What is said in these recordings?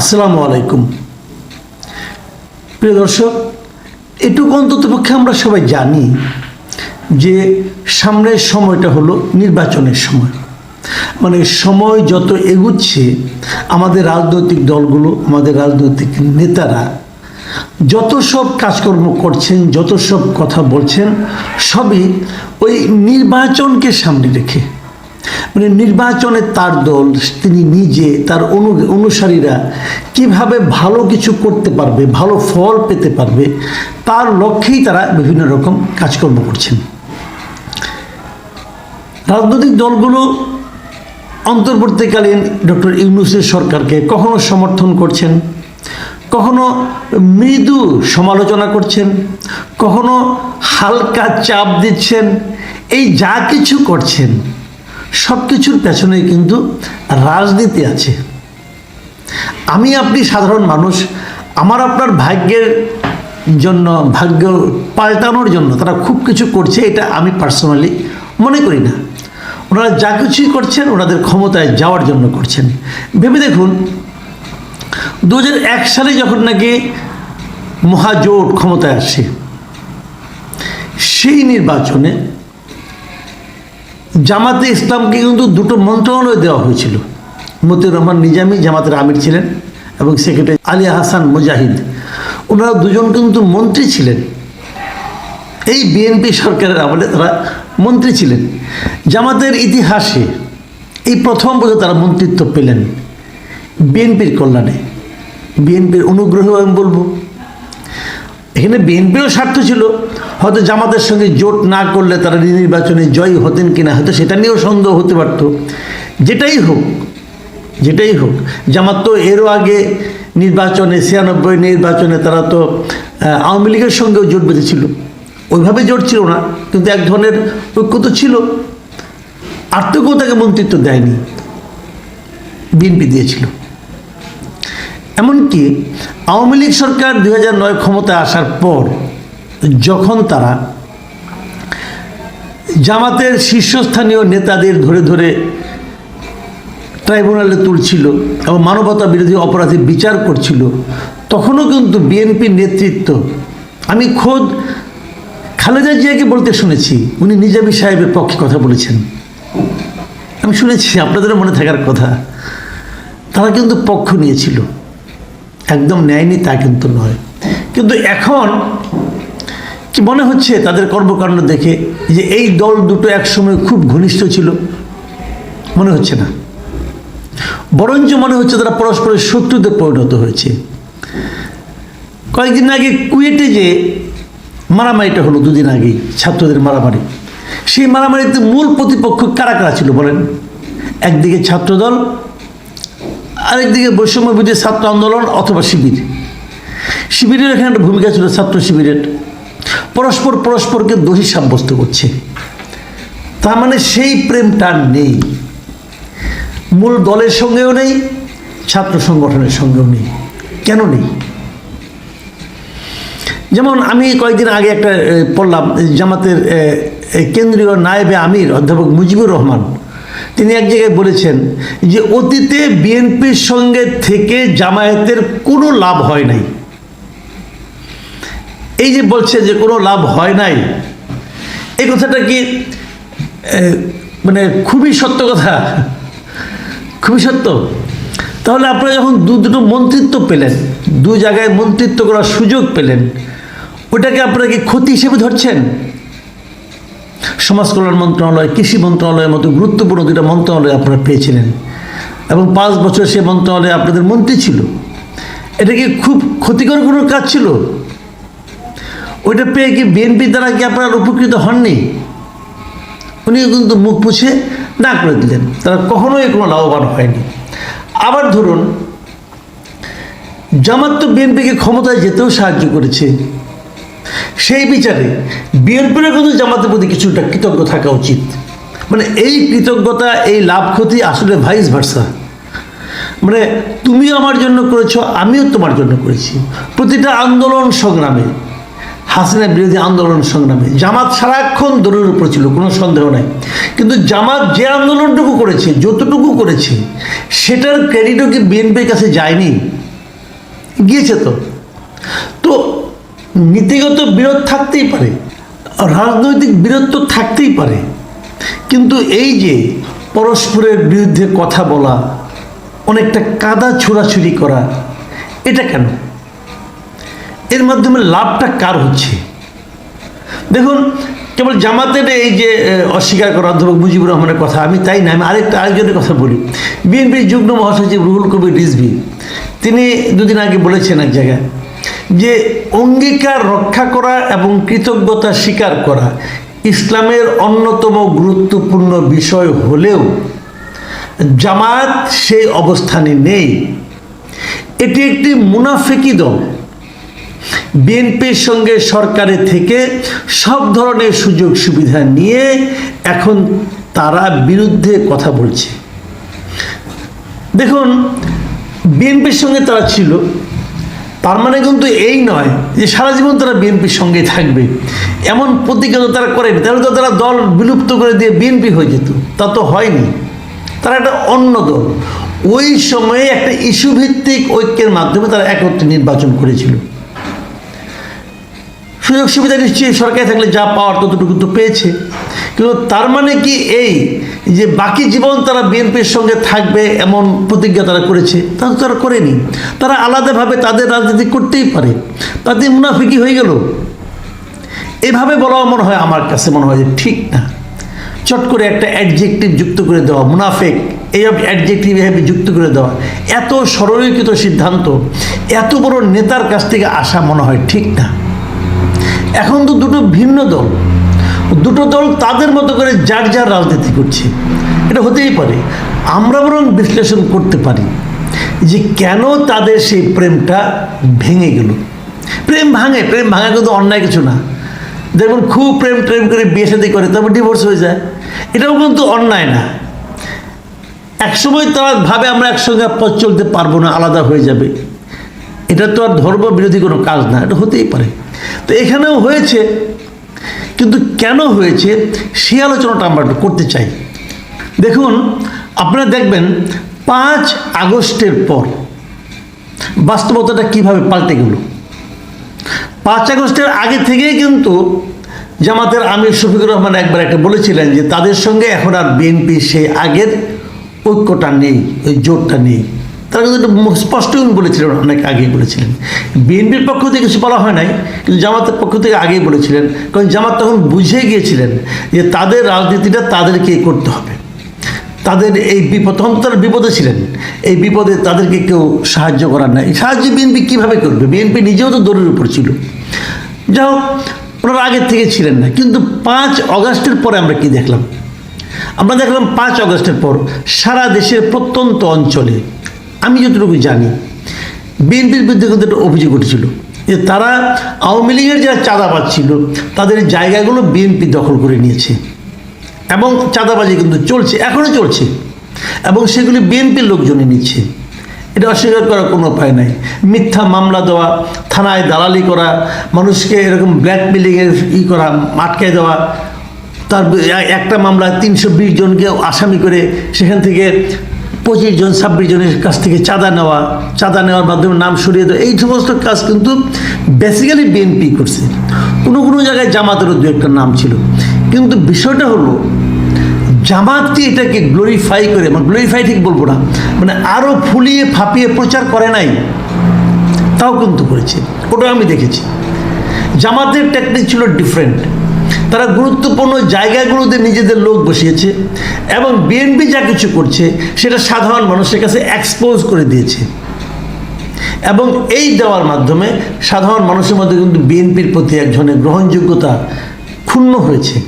আসসালামু আলাইকুম। প্রিয় দর্শক, এটুকু অন্তত পক্ষে আমরা সবাই জানি যে সামনের সময়টা হলো নির্বাচনের সময়। মানে সময় যত এগুচ্ছে, আমাদের রাজনৈতিক দলগুলো, আমাদের রাজনৈতিক নেতারা যত সব কাজকর্ম করছেন, যত সব কথা বলছেন, সবই ওই নির্বাচনকে সামনে রেখে মানে নির্বাচনে তার দল, তিনি নিজে, তার অনু, অনুসারীরা কীভাবে ভালো কিছু করতে পারবে, ভালো ফল পেতে পারবে, তার লক্ষ্যেই তারা বিভিন্ন রকম কাজকর্ম করছেন। রাজনৈতিক দলগুলো অন্তর্বর্তীকালীন ডক্টর ইউনুসের সরকারকে কখনো সমর্থন করছেন, কখনো মৃদু সমালোচনা করছেন, কখনো হালকা চাপ দিচ্ছেন, এই যা কিছু করছেন সব কিছুর পেছনে কিন্তু রাজনীতি আছে। আমি আপনি সাধারণ মানুষ, আমার আপনার ভাগ্যের জন্য, ভাগ্য পাল্টানোর জন্য তারা খুব কিছু করছে, এটা আমি পার্সোনালি মনে করি না। ওনারা যা কিছুই করছেন, ওনাদের ক্ষমতায় যাওয়ার জন্য করছেন। ভেবে দেখুন দু এক সালে যখন নাকি মহাজোট ক্ষমতায় আসে, সেই নির্বাচনে জামাতে ইসলামকে কিন্তু দুটো মন্ত্রণালয় দেওয়া হয়েছিল। মতিউর রহমান নিজামী জামাতের আমির ছিলেন এবং সেক্রেটারি আলী হাসান মুজাহিদ। ওনারা দুজন কিন্তু মন্ত্রী ছিলেন। এই বিএনপি সরকারের আমলে তারা মন্ত্রী ছিলেন। জামাতের ইতিহাসে এই প্রথম বোধ তারা মন্ত্রিত্ব পেলেন। বিএনপির কল্যাণে। বিএনপির অনুগ্রহ আমি বলব। এখানে বিএনপিরও স্বার্থ ছিল। হয়তো জামাতের সঙ্গে জোট না করলে তারা নির্বাচনে জয়ী হতেন কিনা, হয়তো সেটা নিয়েও সন্দেহ হতে পারত। যেটাই হোক যেটাই হোক, জামাত তো এরও আগে নির্বাচনে, ছিয়ানব্বই নির্বাচনে তারা তো আওয়ামী লীগের সঙ্গেও জোট বেঁধেছিল। ওইভাবে জোট ছিল না, কিন্তু এক ধরনের ঐক্য তো ছিল। আর তো কেউ তাকে মন্ত্রিত্ব দেয়নি। বিএনপি দিয়েছিল। এমনকি আওয়ামী লীগ সরকার দুই নয় ক্ষমতায় আসার পর যখন তারা জামাতের শীর্ষস্থানীয় নেতাদের ধরে ধরে ট্রাইব্যুনালে তুলছিল এবং মানবতা বিরোধী অপরাধী বিচার করছিল, তখনও কিন্তু বিএনপির নেতৃত্ব, আমি খোদ খালেদা জিয়াকে বলতে শুনেছি, উনি নিজামী সাহেবের পক্ষে কথা বলেছেন। আমি শুনেছি, আপনাদেরও মনে থাকার কথা। তারা কিন্তু পক্ষ নিয়েছিল। একদম নেয়নি, তা কিন্তু নয়। কিন্তু এখন কি মনে হচ্ছে তাদের কর্মকাণ্ড দেখে যে এই দল দুটো একসময় খুব ঘনিষ্ঠ ছিল? মনে হচ্ছে না। বরঞ্চ মনে হচ্ছে তারা পরস্পরের শত্রুতে পরিণত হয়েছে। কয়েকদিন আগে কুয়েটে যে মারামারিটা হলো দুদিন আগেই, ছাত্রদের মারামারি, সেই মারামারিতে মূল প্রতিপক্ষ কারা কারা ছিল বলেন? একদিকে ছাত্রদল আরেকদিকে বৈষম্য বিরোধী ছাত্র আন্দোলন অথবা শিবির। শিবিরের এখানে একটা ভূমিকা ছিল ছাত্র শিবিরের। পরস্পর পরস্পরকে দোষী সাব্যস্ত করছে। তার মানে সেই প্রেমটা নেই। মূল দলের সঙ্গেও নেই, ছাত্র সংগঠনের সঙ্গেও নেই। কেন নেই? যেমন আমি কয়েকদিন আগে একটা পড়লাম জামাতের কেন্দ্রীয় নায়েবে আমির অধ্যাপক মুজিবুর রহমান তিনি এক জায়গায় বলেছেন যে অতীতে বিএনপির সঙ্গে থেকে জামায়াতের কোনো লাভ হয় নাই। এই যে বলছে যে কোনো লাভ হয় নাই, এই কথাটা কি মানে খুবই সত্য কথা? খুবই সত্য? তাহলে আপনারা যখন দু দুটো মন্ত্রিত্ব পেলেন, দু জায়গায় মন্ত্রিত্ব করার সুযোগ পেলেন, ওটাকে আপনারা কি ক্ষতি হিসেবে ধরছেন? সমাজ কল্যাণ মন্ত্রণালয়, কৃষি মন্ত্রণালয়ের মতো গুরুত্বপূর্ণ দুটো মন্ত্রণালয় আপনারা পেয়েছিলেন। এবং পাঁচ বছর সে মন্ত্রণালয়ে আপনাদের মন্ত্রী ছিল। এটা কি খুব ক্ষতিকর কোনো কাজ ছিল? ওইটা পেয়ে কি বিএনপি দ্বারা কি আপনারা উপকৃত হননি? উনি কিন্তু মুখ মুছে না করে দিলেন। তারা কখনোই কোনো লাভবান হয়নি। আবার ধরুন, জামাত তো বিএনপিকে ক্ষমতায় যেতেও সাহায্য করেছে। সেই বিচারে বিএনপিরও কিন্তু জামাতের প্রতি কিছুটা কৃতজ্ঞ থাকা উচিত। মানে এই কৃতজ্ঞতা, এই লাভ ক্ষতি আসলে ভাইস ভার্সা মানে তুমি আমার জন্য করেছ, আমিও তোমার জন্য করেছি। প্রতিটা আন্দোলন সংগ্রামে, হাসিনা বিরোধী আন্দোলন সংগ্রামে, জামাত সারাক্ষণ দৌড়ের উপর ছিল, কোনো সন্দেহ নাই। কিন্তু জামাত যে আন্দোলনটুকু করেছে, যতটুকু করেছে, সেটার ক্রেডিটও কি বিএনপির কাছে যায়নি? গিয়েছে তো। তো নীতিগত বিরোধ থাকতেই পারে, রাজনৈতিক বিরোধ তো থাকতেই পারে। কিন্তু এই যে পরস্পরের বিরুদ্ধে কথা বলা, অনেকটা কাদা ছোড়াছুরি করা, এটা কেন? এর মাধ্যমে লাভটা কার হচ্ছে? দেখুন, কেবল জামাতের এই যে অস্বীকার করা অধ্যাপক মুজিবুর রহমানের কথা, আমি তাই না, আমি আরেকটা, আরেকজনের কথা বলি। বিএনপির যুগ্ম মহাসচিব রুহুল কবির রিজভি, তিনি দুদিন আগে বলেছেন এক জায়গায় যে অঙ্গীকার রক্ষা করা এবং কৃতজ্ঞতা স্বীকার করা ইসলামের অন্যতম গুরুত্বপূর্ণ বিষয় হলেও জামাত সেই অবস্থানে নেই। এটি একটি মুনাফিকি দল। বিএনপির সঙ্গে সরকারে থেকে সব ধরনের সুযোগ সুবিধা নিয়ে এখন তারা বিরুদ্ধে কথা বলছে। দেখুন, বিএনপির সঙ্গে তারা ছিল। তার মানে কিন্তু এই নয় যে সারা জীবন তারা বিএনপির সঙ্গে থাকবে। এমন প্রতিজ্ঞা তারা করেনি। তাহলে তো তারা দল বিলুপ্ত করে দিয়ে বিএনপি হয়ে যেত। তা তো হয়নি। তারা একটা অন্য দল। ওই সময়ে একটা ইস্যুভিত্তিক ঐক্যের মাধ্যমে তারা একত্রে নির্বাচন করেছিল। সুযোগ সুবিধা নিশ্চয়ই সরকারি থাকলে যা পাওয়ার ততটুকু তো পেয়েছে। কিন্তু তার মানে কি এই যে বাকি জীবন তারা বিএনপির সঙ্গে থাকবে এমন প্রতিজ্ঞা তারা করেছে, তা তো তারা করেনি। তারা আলাদাভাবে তাদের রাজনীতি করতেই পারে। তাতে মুনাফিকি হয়ে গেল? এভাবে বলা মনে হয় আমার কাছে মনে হয় যে ঠিক না। চট করে একটা অ্যাডজেক্টিভ যুক্ত করে দেওয়া, মুনাফেক, এই অ্যাডজেক্টিভ এভাবে যুক্ত করে দেওয়া, এত সরলীকৃত সিদ্ধান্ত, এত বড় নেতার কাছ থেকে আসা মনে হয় ঠিক না। এখন তো দুটো ভিন্ন দল। দুটো দল তাদের মতো করে যার যার রাজনীতি করছে। এটা হতেই পারে। আমরা বরং বিশ্লেষণ করতে পারি যে কেন তাদের সেই প্রেমটা ভেঙে গেল। প্রেম ভাঙে, প্রেম ভাঙা কিন্তু অন্যায় কিছু না। দেখুন, খুব প্রেম প্রেম করে বিয়ে সাথে করে, তারপর ডিভোর্স হয়ে যায়। এটাও কিন্তু অন্যায় না। একসময় তারা ভাবে আমরা একসঙ্গে পথ চলতে পারব না, আলাদা হয়ে যাবে। এটা তো আর ধর্ম বিরোধী কোনো কাজ না, এটা হতেই পারে। তো এখানেও হয়েছে, কিন্তু কেন হয়েছে সে আলোচনাটা আমরা করতে চাই। দেখুন, আপনারা দেখবেন পাঁচ আগস্টের পর বাস্তবতাটা কীভাবে পাল্টে গেল। পাঁচ আগস্টের আগে থেকেই কিন্তু জামাতের আমির শফিকুর রহমান একবার একটা বলেছিলেন যে, তাদের সঙ্গে এখন আর বিএনপি সেই আগের ঐক্যটা নেই, ওই জোটটা নেই। তারা কিন্তু উনি বলেছিলেন, অনেক আগেই বলেছিলেন। বিএনপির পক্ষ থেকে কিছু বলা হয় নাই, কিন্তু জামাতের পক্ষ থেকে আগেই বলেছিলেন। কারণ জামাত তখন বুঝে গিয়েছিলেন যে তাদের রাজনীতিটা তাদেরকে করতে হবে। তাদের এই বিপদ, তখন তারা বিপদে ছিলেন। এই বিপদে তাদেরকে কেউ সাহায্য করার নাই। সাহায্য বিএনপি কীভাবে করবে? বিএনপি নিজেও তো দৌড়ের উপর ছিল। যা হোক, ওনারা আগের থেকে ছিলেন না। কিন্তু পাঁচ অগাস্টের পরে আমরা কি দেখলাম? আমরা দেখলাম পাঁচ অগস্টের পর সারা দেশের প্রত্যন্ত অঞ্চলে আমি যতটুকু জানি, বিএনপির বিরুদ্ধে কিন্তু একটা অভিযোগ উঠেছিল যে তারা আওয়ামী লীগের যারা চাঁদাবাজ ছিল, তাদের জায়গাগুলো বিএনপি দখল করে নিয়েছে। এবং চাঁদাবাজি কিন্তু চলছে এখনও চলছে। এবং সেগুলি বিএনপির লোকজনই নিচ্ছে। এটা অস্বীকার করার কোনো উপায় নাই। মিথ্যা মামলা দেওয়া, থানায় দালালি করা, মানুষকে এরকম ব্ল্যাকমেলিংয়ের ই করা আটকে দেওয়া, তার একটা মামলায় তিনশো বিশ জনকে আসামি করে সেখান থেকে পঁচিশ জন, ছাব্বিশ জনের কাছ থেকে চাঁদা নেওয়া, চাঁদা নেওয়ার মাধ্যমে নাম সরিয়ে দেওয়া, এই সমস্ত কাজ কিন্তু বেসিক্যালি বিএনপি করছে। কোনো কোনো জায়গায় জামাতেরও দু একটা নাম ছিল। কিন্তু বিষয়টা হলো জামাতটি এটাকে গ্লোরিফাই করে মানে গ্লোরিফাই ঠিক বলব না মানে আরও ফুলিয়ে ফাঁপিয়ে প্রচার করে নাই, তাও কিন্তু করেছে। ওটা আমি দেখেছি। জামাতের টেকনিক ছিল ডিফারেন্ট তারা গুরুত্বপূর্ণ জায়গাগুলোতে নিজেদের লোক বসিয়েছে এবং বিএনপি যা কিছু করছে সেটা সাধারণ মানুষের কাছে এক্সপোজ করে দিয়েছে। এবং এই দেওয়ার মাধ্যমে সাধারণ মানুষের মধ্যে কিন্তু বিএনপির প্রতি এক ধরনের গ্রহণযোগ্যতা ক্ষুণ্ণ হয়েছে।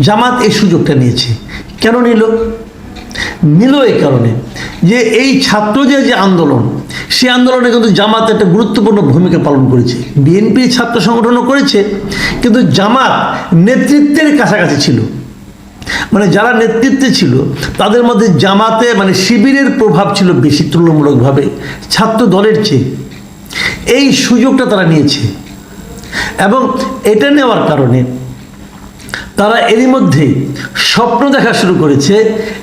জামাত এই সুযোগটা নিয়েছে। কেন নিল? নিল এই কারণে যে এই ছাত্রদের যে আন্দোলন, সেই আন্দোলনে কিন্তু জামাত একটা গুরুত্বপূর্ণ ভূমিকা পালন করেছে। বিএনপি ছাত্র সংগঠনও করেছে, কিন্তু জামাত নেতৃত্বের কাছাকাছি ছিল। মানে যারা নেতৃত্বে ছিল, তাদের মধ্যে জামাতে মানে শিবিরের প্রভাব ছিল বেশি তুলনামূলকভাবে, ছাত্র দলের চেয়ে। এই সুযোগটা তারা নিয়েছে। এবং এটা নেওয়ার কারণে তারা এরই মধ্যে স্বপ্ন দেখা শুরু করেছে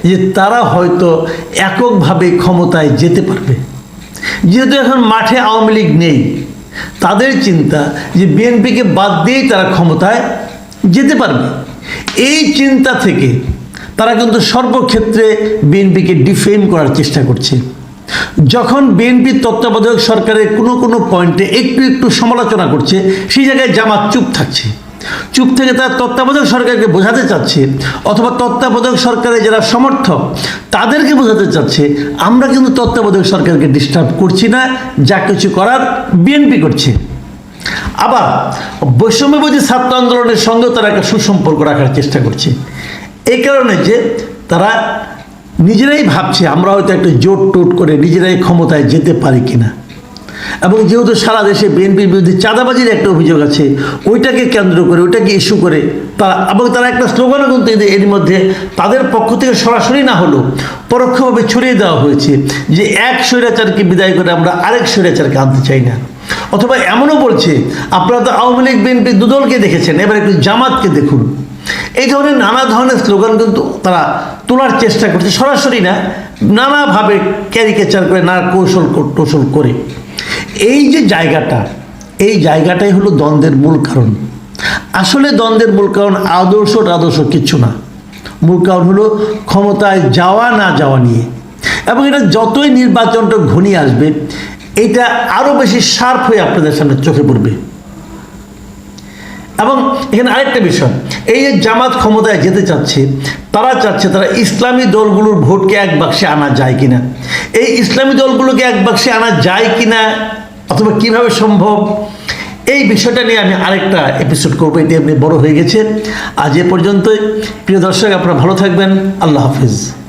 যে তারা হয়তো এককভাবে ক্ষমতায় যেতে পারবে। যেহেতু এখন মাঠে আওয়ামী লীগ নেই, তাদের চিন্তা যে বিএনপিকে বাদ দিয়েই তারা ক্ষমতায় যেতে পারবে। এই চিন্তা থেকে তারা কিন্তু সর্বক্ষেত্রে বিএনপিকে ডিফেম করার চেষ্টা করছে। যখন বিএনপি তত্ত্বাবধায়ক সরকারের কোনো কোনো পয়েন্টে একটু একটু সমালোচনা করছে, সেই জায়গায় জামাত চুপ থাকছে। চুপ থেকে তার তত্ত্বাবধায়ক সরকারকে বোঝাতে চাচ্ছে, অথবা তত্ত্বাবধায়ক সরকারের যারা সমর্থক, তাদেরকে বোঝাতে চাচ্ছে, আমরা কিন্তু তত্ত্বাবধায়ক সরকারকে ডিস্টার্ব করছি না, যা কিছু করার বিএনপি করছে। আবার বৈষম্যবাদী ছাত্র আন্দোলনের সঙ্গেও তারা একটা সুসম্পর্ক রাখার চেষ্টা করছে। এই কারণে যে তারা নিজেরাই ভাবছে, আমরা হয়তো একটা জোট টোট করে নিজেরাই ক্ষমতায় যেতে পারি কিনা। এবং যেহেতু সারা দেশে বিএনপির বিরুদ্ধে চাঁদাবাজির একটা অভিযোগ আছে, ওইটাকে কেন্দ্র করে, ওইটাকে ইস্যু করে, তারা, এবং তারা একটা স্লোগানও কিন্তু এর মধ্যে তাদের পক্ষ থেকে সরাসরি না হলেও পরোক্ষভাবে ছড়িয়ে দেওয়া হয়েছে যে এক স্বৈরাচারকে বিদায় করে আমরা আরেক স্বৈরাচারকে আনতে চাই না। অথবা এমনও বলছে, আপনারা তো আওয়ামী লীগ, বিএনপি দুদলকে দেখেছেন, এবার একটু জামাতকে দেখুন। এই ধরনের নানা ধরনের স্লোগান কিন্তু তারা তোলার চেষ্টা করছে, সরাসরি না, নানাভাবে ক্যারিকেচার করে, নানা কৌশল কৌশল করে। এই যে জায়গাটা, এই জায়গাটাই হলো দ্বন্দ্বের মূল কারণ। আসলে দ্বন্দ্বের মূল কারণ আদর্শ আদর্শ কিচ্ছু না। মূল কারণ হলো ক্ষমতায় যাওয়া না যাওয়া নিয়ে। এবং এটা যতই নির্বাচনটা ঘনিয়ে আসবে, এটা আরও বেশি শার্প হয়ে আপনাদের সামনে চোখে পড়বে। এবং এখানে আরেকটা বিষয়, এই যে জামাত ক্ষমতায় যেতে চাচ্ছে, তারা চাচ্ছে তারা ইসলামী দলগুলোর ভোটকে এক বাক্সে আনা যায় কিনা। এই ইসলামী দলগুলোকে এক বাক্সে আনা যায় কিনা অথবা কীভাবে সম্ভব? এই বিষয়টা নিয়ে আমি আরেকটা এপিসোড করব। এটি আপনি বড় হয়ে গেছে আজ এ পর্যন্তই। প্রিয় দর্শক, আপনারা ভালো থাকবেন। আল্লাহ হাফিজ।